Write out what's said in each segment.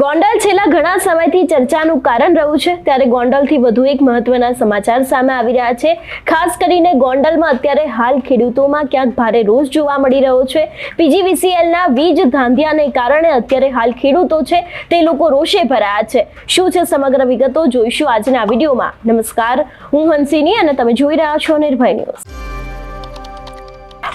ગોંડલ છેલ્લા ઘણા સમયથી ચર્ચાનું કારણ રહ્યું છે. ત્યારે ગોંડલથી વધુ એક મહત્વના સમાચાર સામે આવી રહ્યા છે. ખાસ કરીને ગોંડલમાં અત્યારે હાલ ખેડૂતોમાં ક્યાંક ભારે રોષ જોવા મળી રહ્યો છે. પીજીવીસીએલના વીજ ધાંધિયાને કારણે અત્યારે હાલ ખેડૂતો છે તે લોકો રોષે ભરાયા છે. શું છે સમગ્ર વિગતો જોઈશું આજના વિડીયોમાં. નમસ્કાર, હું હંસિની અને તમે જોઈ રહ્યા છો નિર્ભય ન્યૂઝ.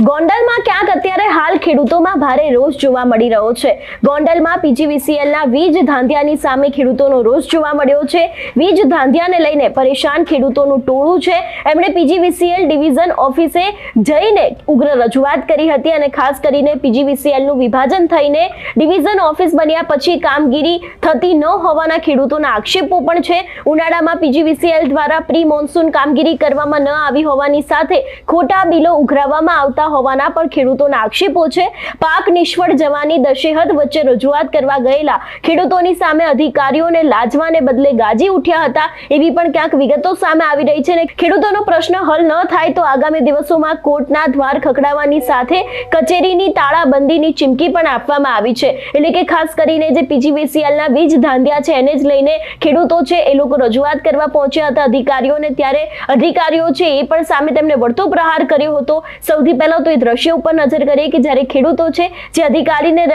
ગોંડલમાં ક્યાંક અત્યારે હાલ ખેડૂતોમાં ભારે રોષ જોવા મળી રહ્યો છે. ગોંડલમાં પીજીવીસીએલના વીજ ધાંધિયાની સામે ખેડૂતોનો રોષ જોવા મળ્યો છે. વીજ ધાંધિયાને લઈને પરેશાન ખેડૂતોનું ટોળું છે. એમણે પીજીવીસીએલ ડિવિઝન ઓફિસે જઈને ઉગ્ર રજૂઆત કરી હતી અને ખાસ કરીને પીજીવીસીએલનું વિભાજન થઈને ડિવિઝન ઓફિસ બન્યા પછી કામગીરી થતી ન હોવાના ખેડૂતોના આક્ષેપો પણ છે. ઉનાળામાં પીજીવીસીએલ દ્વારા પ્રી મોન્સૂન કામગીરી કરવામાં ન આવી હોવાની સાથે ખોટા બિલો ઉઘરાવવામાં આવતા હોવાના પણ ખેડૂતોના આક્ષેપો છે. પાક નિષ્ફળ જવાની દશેહદ વચ્ચે રજૂઆત કરવા ગયેલા ખેડૂતોની સામે અધિકારીઓને લાજવાને બદલે ગાજી ઉઠ્યા હતા. એવી પણ ક્યાંક વિગતો સામે આવી રહી છે ને ખેડૂતોનો પ્રશ્ન હલ ન થાય તો આગામી દિવસોમાં કોર્ટના દ્વાર ખખડાવવાની સાથે કચેરીની તાળાબંધીની ચીમકી પણ આપવામાં આવી છે. એટલે કે ખાસ કરીને જે પીજીવીસીએલના વીજ ધાંધ્યા છે એને જ લઈને ખેડૂતો છે એ લોકો રજૂઆત કરવા પહોંચ્યા હતા અધિકારીઓને. ત્યારે અધિકારીઓ છે એ પણ સામે તેમને વળતો પ્રહાર કર્યો હતો. સૌથી પહેલા તો એ દ્રશ્ય ઉપર નજર કરીએ કે જ્યારે ખેડૂતો છે, જે અધિકારીને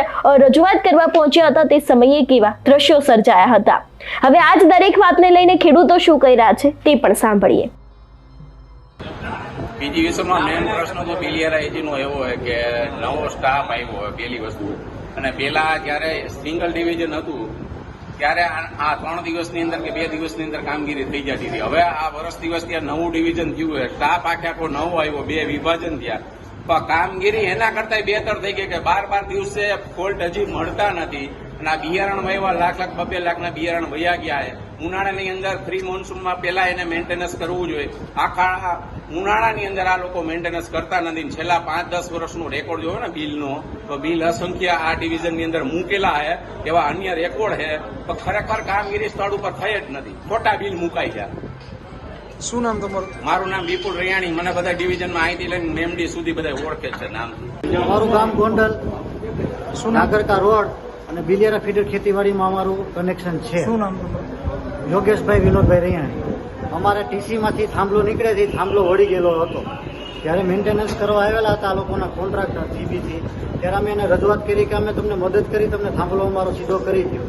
રજૂઆત કરવા પહોંચ્યા હતા, તે સમયે કેવા દ્રશ્યો સર્જાયા હતા. હવે આજ દરેક વાતને લઈને ખેડૂતો શું કહી રહ્યા છે, તે પણ સાંભળીએ. બીજી વિશ્વમાં મેઇન પ્રશ્ન તો બિલિયરા એજીનો એવો હોય કે નવો સ્ટાફ આવ્યો હોય પહેલી વસ્તુ. અને પેલા જ્યારે સિંગલ ડિવિઝન હતું, ત્યારે આ આ ત્રણ દિવસની અંદર કે બે દિવસની અંદર કામગીરી થઈ જતી હતી. હવે આ વર્ષ દિવસ ત્યાં નવું ડિવિઝન થયું છે. સ્ટાફ આખે આખો નવો આવ્યો, બે વિભાજન થયા. કામગીરી એના કરતા બેતર થઈ ગઈ કે બાર બાર દિવસે ફોલ્ટ હજી મળતા નથી. અને આ બિયારણ વહેવા લાખ લાખ, બબે લાખના બિયારણ વયા ગયા છે. ઉનાળાની અંદર પ્રી મોન્સૂનમાં પહેલા એને મેન્ટેનન્સ કરવું જોઈએ. આખા ઉનાળાની અંદર આ લોકો મેન્ટેનન્સ કરતા નથી. છેલ્લા પાંચ દસ વર્ષનો રેકોર્ડ જોયો ને બિલનો, તો બિલ અસંખ્ય આ ડિવિઝનની અંદર મૂકેલા છે. એવા અન્ય રેકોર્ડ છે. પણ ખરેખર કામગીરી સ્થળ ઉપર થઈ જ નથી. ખોટા બિલ મુકાઈ છે શું નામ તમારું? મારું નામ વિપુલ રૈયાણી. મને બધા ડિવિઝનમાં અહીંથી લઈને મેમડી સુધી બધા ઓળખે છે નામ. મારું ગામ ગોંડલ નાગરકા રોડ અને બિલિયારા ફીડર ખેતીવાડીમાં અમારું કનેક્શન છે. શું નામ યોગેશભાઈ વિનોદભાઈ રૈયાણી. અમારે ટીસીમાંથી થાંભલો નીકળે છે એ થાંભલો વળી ગયેલો હતો. ત્યારે મેન્ટેનન્સ કરવા આવેલા હતા આ લોકોના કોન્ટ્રાક્ટર જીબીથી ત્યારે અમે એને રજૂઆત કરી કે અમે તમને મદદ કરી તમને થાંભલો અમારો સીધો કરી દો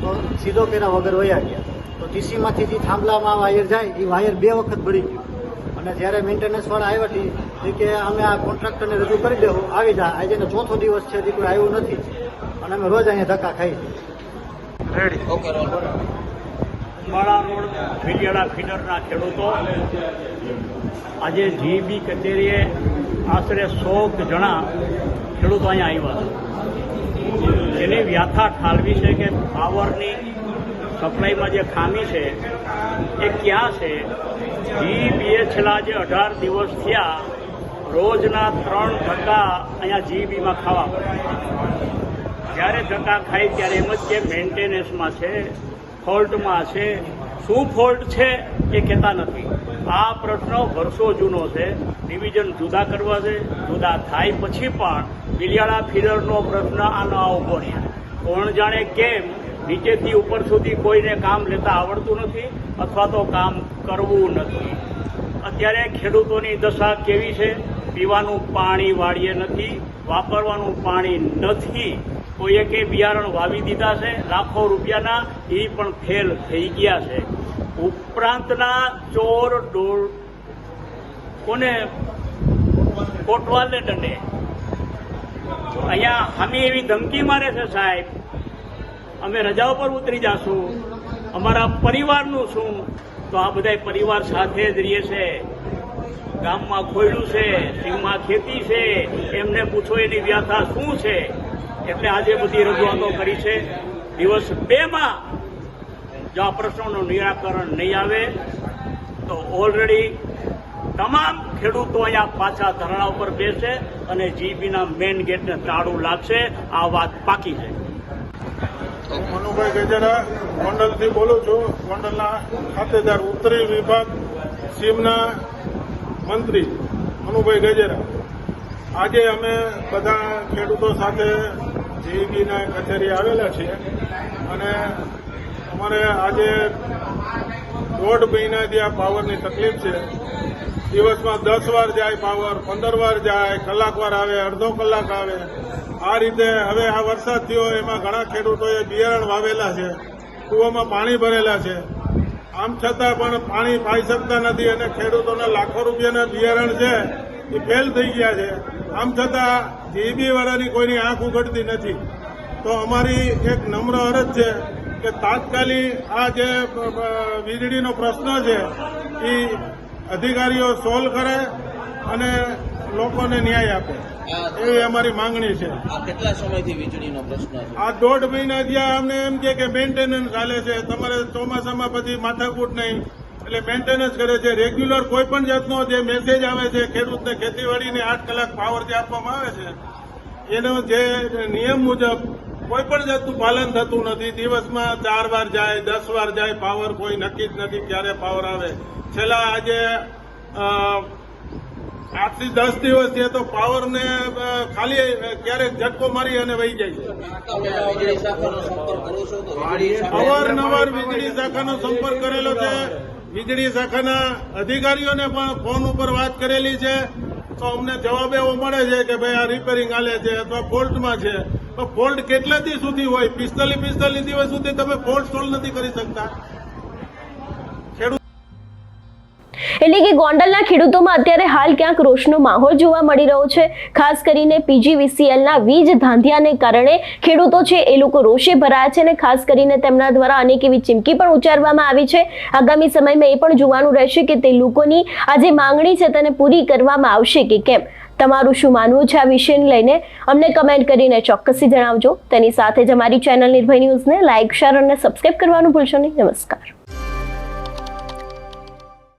તો સીધો કર્યા વગર વયા ગયા. તો ટીસીમાંથી જે થાંભલામાં વાયર જાય એ વાયર બે વખત બળી ગયું. અને જ્યારે મેન્ટેનન્સવાળા આવ્યા હતી એ કે અમે આ કોન્ટ્રાક્ટરને રજૂ કરી દેવું આવી જાય આજે ચોથો દિવસ છે હજી કોઈ આવ્યું નથી. અને અમે રોજ અહીંયા ધક્કા ખાઈ રેડી માળા રોડ ફીડિયાળા ફીડરના ખેડૂતો. આજે જીબી કચેરીએ આશરે સો જણા ખેડૂતો અહીંયા આવ્યા હતા એની વ્યાથા ઠાલવી છે કે પાવરની સપ્લાયમાં જે ખામી છે, એ ક્યાં છે? જી બીએચલા જે અઢાર દિવસ થયા, રોજના ત્રણ ધક્કા અહીંયા જીબીમાં ખાવા પડે જ્યારે ધક્કા ખાય ત્યારે એમ જ કે મેન્ટેનન્સમાં છે, ફોલ્ટમાં છે. શું ફોલ્ટ છે એ કહેતા નથી. આ પ્રશ્ન વર્ષો જૂનો છે. ડિવિઝન જુદા કરવા છે. જુદા થાય પછી પણ બિલિયાળા ફીડરનો પ્રશ્ન આનો આ ઊભો છે કોણ જાણે કેમ નીચેથી ઉપર સુધી કોઈને કામ લેતા આવડતું નથી અથવા તો કામ કરવું નથી. અત્યારે ખેડૂતોની દશા કેવી છે? પીવાનું પાણી વાળીએ નથી, વાપરવાનું પાણી નથી. કોઈએ કે બિયારણ વાવી દીધા છે, લાખો રૂપિયાના, એ પણ ફેલ થઈ ગયા છે. ઉપરાંતના ચોર ડોળ કોને? કોટવાલને દંડે અહીંયા હમી એવી ધમકી મારે છે સાહેબ. અમે રજા ઉપર ઉતરી જાશું. અમારા પરિવારનું શું તો આ બધા પરિવાર સાથે જ રહીએ છે. ગામમાં ખોયડું છે, સિંહમાં ખેતી છે. એમને પૂછો એની વ્યાથા શું છે? એટલે આજે બધી રજૂઆતો કરી છે. દિવસ બેમાં જો આ પ્રશ્નોનું નિરાકરણ નહીં આવે, તો ઓલરેડી તમામ ખેડૂતો અહીંયા પાછા ધરણા ઉપર બેસે અને જીબીના મેઇન ગેટને તાળું લાગશે. આ વાત પાકી છે મનુભાઈ ગજેરા ગોંડલથી બોલું છું. ગોંડલના ખાતેદાર ઉત્તરી વિભાગ સીમના મંત્રી મનુભાઈ ગજેરા. આજે અમે બધા ખેડૂતો સાથે જીબીના કચેરી આવેલા છીએ અને અમારે આજે દોઢ મહિનાથી આ પાવરની તકલીફ છે. દિવસમાં દસ વાર જાય, પાવર પંદર વાર જાય, કલાક વાર આવે, અડધો કલાક આવે. આ રીતે હવે આ વરસાદ થયો, એમાં ઘણા ખેડૂતોએ બિયારણ વાવેલા છે, કૂવામાં પાણી ભરેલા છે. આમ છતાં પણ પાણી પાઈ શકતા નથી અને ખેડૂતોને લાખો રૂપિયાના બિયારણ છે, એ ફેલ થઈ ગયા છે. આમ છતાં જીબી વાળાની કોઈની આંખ ઉઘડતી નથી. તો અમારી એક નમ્ર અરજ છે કે તાત્કાલિક આ જે વીજળીનો પ્રશ્ન છે એ અધિકારીઓ સોલ્વ કરે અને લોકોને ન્યાય આપે. એવી અમારી માંગણી છે. આ કેટલા સમયથી વીજળીનો પ્રશ્ન છે? આ દોઢ મહિના જ્યાં અમને એમ કે મેન્ટેનન્સ ચાલે છે. તમારે ચોમાસામાં પછી માથાકૂટ નહીં. એટલે મેન્ટેનન્સ કરે છે. રેગ્યુલર કોઈ પણ જાતનો જે મેસેજ આવે છે ખેડૂતને ખેતીવાડીને આઠ કલાક પાવર જે આપવામાં આવે છે એનો જે નિયમ મુજબ કોઈ પણ જાતનું પાલન થતું નથી. દિવસમાં ચાર વાર જાય દસ વાર જાય પાવર કોઈ નક્કી જ નથી ક્યારે પાવર આવે. છેલ્લા આજે અ, આઠથી દસ દિવસ છે તો પાવરને ને ખાલી ક્યારેક ઝટકો મારી અને વહી જાય છે. અવારનવાર વીજળી શાખાનો સંપર્ક કરેલો છે. વીજળી શાખાના અધિકારીઓને પણ ફોન ઉપર વાત કરેલી છે. તો અમને જવાબ એવો મળે છે કે ભાઈ આ રિપેરિંગ હાલે છે અથવા ફોલ્ટમાં છે. તો ફોલ્ટ કેટલા દિવસ સુધી હોય? પિસ્તાલીસ પિસ્તાલીસ દિવસ સુધી તમે ફોલ્ટ સોલ્વ નથી કરી શકતા. એટલે કે ગોંડલના ખેડૂતોમાં અત્યારે હાલ ક્યાંક રોષનો માહોલ જોવા મળી રહ્યો છે. ખાસ કરીને પીજીવીસીએલના વીજ ધાંધિયાને કારણે ખેડૂતો છે એ લોકો રોષે ભરાયા છે અને ખાસ કરીને તેમના દ્વારા અનેક એવી ચીમકી પણ ઉચ્ચારવામાં આવી છે. આગામી સમયમાં એ પણ જોવાનું રહેશે કે તે લોકોની આ જે માંગણી છે તેને પૂરી કરવામાં આવશે કે કેમ? તમારું શું માનવું છે આ વિષયને લઈને? અમને કમેન્ટ કરીને ચોક્કસથી જણાવજો. તેની સાથે જ અમારી ચેનલ નિર્ભય ન્યૂઝને લાઇક શેર અને સબસ્ક્રાઇબ કરવાનું ભૂલશો નહીં. નમસ્કાર.